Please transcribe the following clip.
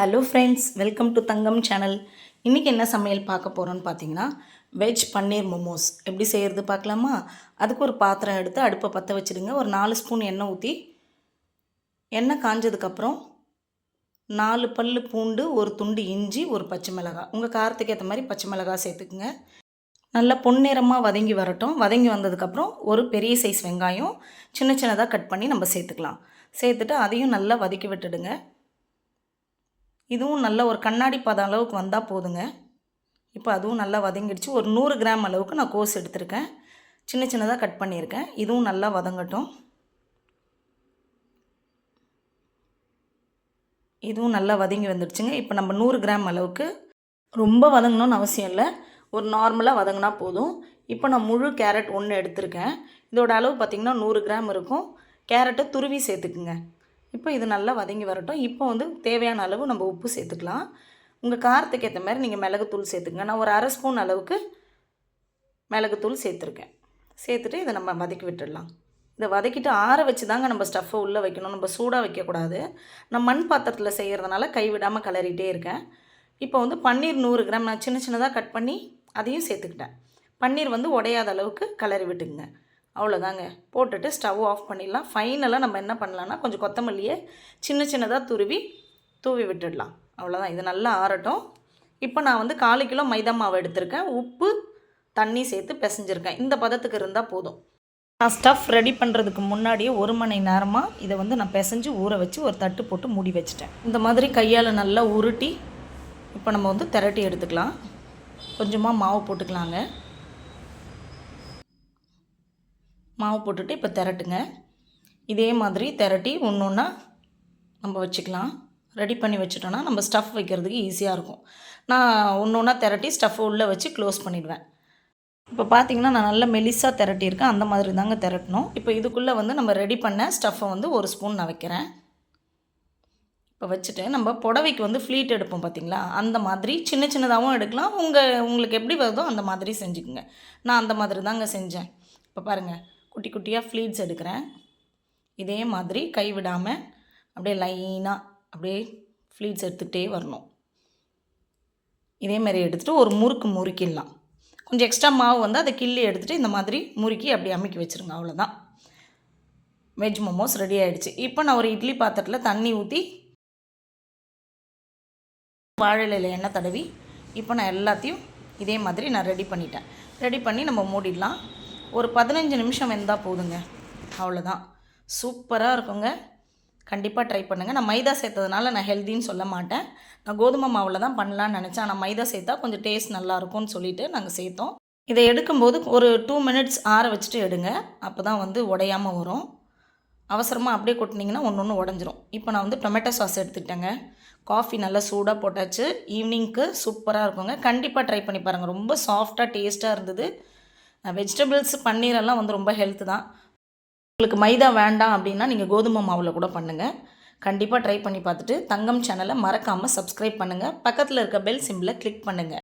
Hello friends welcome to Thangam channel இன்றைக்கி என்ன சமையல் பார்க்க போகிறோன்னு பார்த்தீங்கன்னா வெஜ் பன்னீர் மோமோஸ் எப்படி செய்கிறது பார்க்கலாமா? அதுக்கு ஒரு பாத்திரம் எடுத்து அடுப்பை பற்ற வச்சுடுங்க. ஒரு நாலு ஸ்பூன் எண்ணெய் ஊற்றி எண்ணெய் காஞ்சதுக்கப்புறம் நாலு பல் பூண்டு ஒரு துண்டு இஞ்சி ஒரு பச்சை மிளகாய். உங்கள் காரத்துக்கு ஏற்ற மாதிரி பச்சை மிளகாய் சேர்த்துக்குங்க. நல்லா பொன்னிறமாக வதங்கி வரட்டும். வதங்கி வந்ததுக்கப்புறம் ஒரு பெரிய சைஸ் வெங்காயம் சின்ன சின்னதாக கட் பண்ணி நம்ம சேர்த்துக்கலாம். சேர்த்துட்டு அதையும் நல்லா வதக்கி விட்டுடுங்க. இதுவும் நல்ல ஒரு கண்ணாடி பதம் அளவுக்கு வந்தால் போதுங்க. இப்போ அதுவும் நல்லா வதங்கிடுச்சு. ஒரு நூறு கிராம் அளவுக்கு நான் கோஸ் எடுத்திருக்கேன். சின்ன சின்னதாக கட் பண்ணியிருக்கேன். இதுவும் நல்லா வதங்கட்டும். இதுவும் நல்லா வதங்கி வந்துடுச்சுங்க. இப்போ நம்ம நூறு கிராம் அளவுக்கு ரொம்ப வதங்கணும்னு அவசியம் இல்லை. ஒரு நார்மலாக வதங்கினா போதும். இப்போ நான் முழு கேரட் ஒன்று எடுத்திருக்கேன். இதோட அளவு பார்த்திங்கன்னா நூறு கிராம் இருக்கும். கேரட்டை துருவி சேர்த்துக்குங்க. இப்போ இது நல்லா வதங்கி வரட்டும். இப்போ வந்து தேவையான அளவு நம்ம உப்பு சேர்த்துக்கலாம். உங்கள் காரத்துக்கு ஏற்ற மாதிரி நீங்கள் மிளகுத்தூள் சேர்த்துக்கங்க. நான் ஒரு அரை ஸ்பூன் அளவுக்கு மிளகுத்தூள் சேர்த்துருக்கேன். சேர்த்துட்டு இதை நம்ம வதக்கி விட்டுடலாம். இதை வதக்கிட்டு ஆற வச்சு தாங்க நம்ம ஸ்டஃப்பை உள்ளே வைக்கணும். நம்ம சூடாக வைக்கக்கூடாது. நான் மண் பாத்திரத்தில் செய்கிறதுனால கைவிடாமல் கிளறிட்டே இருக்கேன். இப்போ வந்து பன்னீர் நூறு கிராம் நான் சின்ன சின்னதாக கட் பண்ணி அதையும் சேர்த்துக்கிட்டேன். பன்னீர் வந்து உடையாத அளவுக்கு கிளறி விட்டுங்க அவ்வளோதாங்க. போட்டுட்டு ஸ்டவ் ஆஃப் பண்ணிடலாம். ஃபைனலாக நம்ம என்ன பண்ணலான்னா கொஞ்சம் கொத்தமல்லியை சின்ன சின்னதாக துருவி தூவி விட்டுடலாம். அவ்வளோதான். இது நல்லா ஆறட்டும். இப்போ நான் வந்து காலு கிலோ மைதா மாவு எடுத்திருக்கேன். உப்பு தண்ணி சேர்த்து பிசைஞ்சிருக்கேன். இந்த பதத்துக்கு இருந்தால் போதும். நான் ஸ்டஃப் ரெடி பண்ணுறதுக்கு முன்னாடியே ஒரு மணி நேரமாக இதை வந்து நான் பிசைஞ்சு ஊற வச்சு ஒரு தட்டு போட்டு மூடி வச்சுட்டேன். இந்த மாதிரி கையால் நல்லா உருட்டி இப்போ நம்ம வந்து திரட்டி எடுத்துக்கலாம். கொஞ்சமாக மாவு போட்டுக்கலாங்க. மாவு போட்டுட்டு இப்போ திரட்டுங்க. இதே மாதிரி திரட்டி ஒன்று ஒன்றா நம்ம வச்சுக்கலாம். ரெடி பண்ணி வச்சுட்டோன்னா நம்ம ஸ்டஃப் வைக்கிறதுக்கு ஈஸியாக இருக்கும். நான் ஒன்று ஒன்றா திரட்டி ஸ்டஃப் உள்ளே வச்சு க்ளோஸ் பண்ணிடுவேன். இப்போ பார்த்தீங்கன்னா நான் நல்லா மெலிசாக திரட்டியிருக்கேன். அந்த மாதிரி தாங்க திரட்டணும். இப்போ இதுக்குள்ளே வந்து நம்ம ரெடி பண்ண ஸ்டஃப்பை வந்து ஒரு ஸ்பூன் நான் வைக்கிறேன். இப்போ வச்சுட்டு நம்ம புடவைக்கு வந்து ஃப்ளீட் எடுப்போம் பார்த்தீங்களா அந்த மாதிரி சின்ன சின்னதாகவும் எடுக்கலாம். உங்கள் உங்களுக்கு எப்படி வருதோ அந்த மாதிரி செஞ்சுக்குங்க. நான் அந்த மாதிரி தாங்க செஞ்சேன். இப்போ பாருங்கள் குட்டி குட்டியாக ஃப்ளீட்ஸ் எடுக்கிறேன். இதே மாதிரி கை விடாமல் அப்படியே லைனாக அப்படியே ஃப்ளீட்ஸ் எடுத்துகிட்டே வரணும். இதே மாதிரி எடுத்துகிட்டு ஒரு முறுக்கு முறுக்கிடலாம். கொஞ்சம் எக்ஸ்ட்ரா மாவு வந்து அதை கிள்ளி எடுத்துகிட்டு இந்த மாதிரி முறுக்கி அப்படி அமைக்கி வச்சுருங்க அவ்வளோதான் வெஜ் மோமோஸ் ரெடி ஆகிடுச்சு இப்போ நான் ஒரு இட்லி பாத்திரத்தில் தண்ணி ஊற்றி வாழையில எண்ணெய் தடவி இப்போ நான் எல்லாத்தையும் இதே மாதிரி நான் ரெடி பண்ணிட்டேன். ரெடி பண்ணி நம்ம மூடிடலாம். ஒரு பதினஞ்சு நிமிஷம் வெந்தால் போதுங்க. அவ்வளோதான் சூப்பராக இருக்குங்க. கண்டிப்பாக ட்ரை பண்ணுங்கள் நான் மைதா சேர்த்ததுனால நான் ஹெல்த்தின்னு சொல்ல மாட்டேன். நான் கோதுமை மாவில் தான் பண்ணலான்னு நினச்சேன். ஆனால் மைதா சேர்த்தா கொஞ்சம் டேஸ்ட் நல்லாயிருக்கும்னு சொல்லிவிட்டு நாங்கள் சேர்த்தோம். இதை எடுக்கும்போது ஒரு டூ மினிட்ஸ் ஆற வச்சுட்டு எடுங்க. அப்போ தான் வந்து உடையாமல் வரும். அவசரமாக அப்படியே கொட்டினீங்கன்னா ஒன்று ஒன்று உடஞ்சிரும். இப்போ நான் வந்து டொமேட்டோ சாஸ் எடுத்துக்கிட்டேங்க. காஃபி நல்லா சூடாக போட்டாச்சு. ஈவினிங்க்கு சூப்பராக இருக்குங்க. கண்டிப்பாக ட்ரை பண்ணி பாருங்கள் ரொம்ப சாஃப்டாக டேஸ்ட்டாக இருந்தது. வெஜிடபிள்ஸ் பன்னீரெல்லாம் வந்து ரொம்ப ஹெல்த்து தான். உங்களுக்கு மைதா வேண்டாம் அப்படின்னா நீங்கள் கோதுமை மாவில் கூட பண்ணுங்கள் கண்டிப்பாக ட்ரை பண்ணி பார்த்துட்டு தங்கம் சேனலை மறக்காமல் சப்ஸ்கிரைப் பண்ணுங்கள் பக்கத்தில் இருக்க பெல் சிம்பிளை கிளிக் பண்ணுங்கள்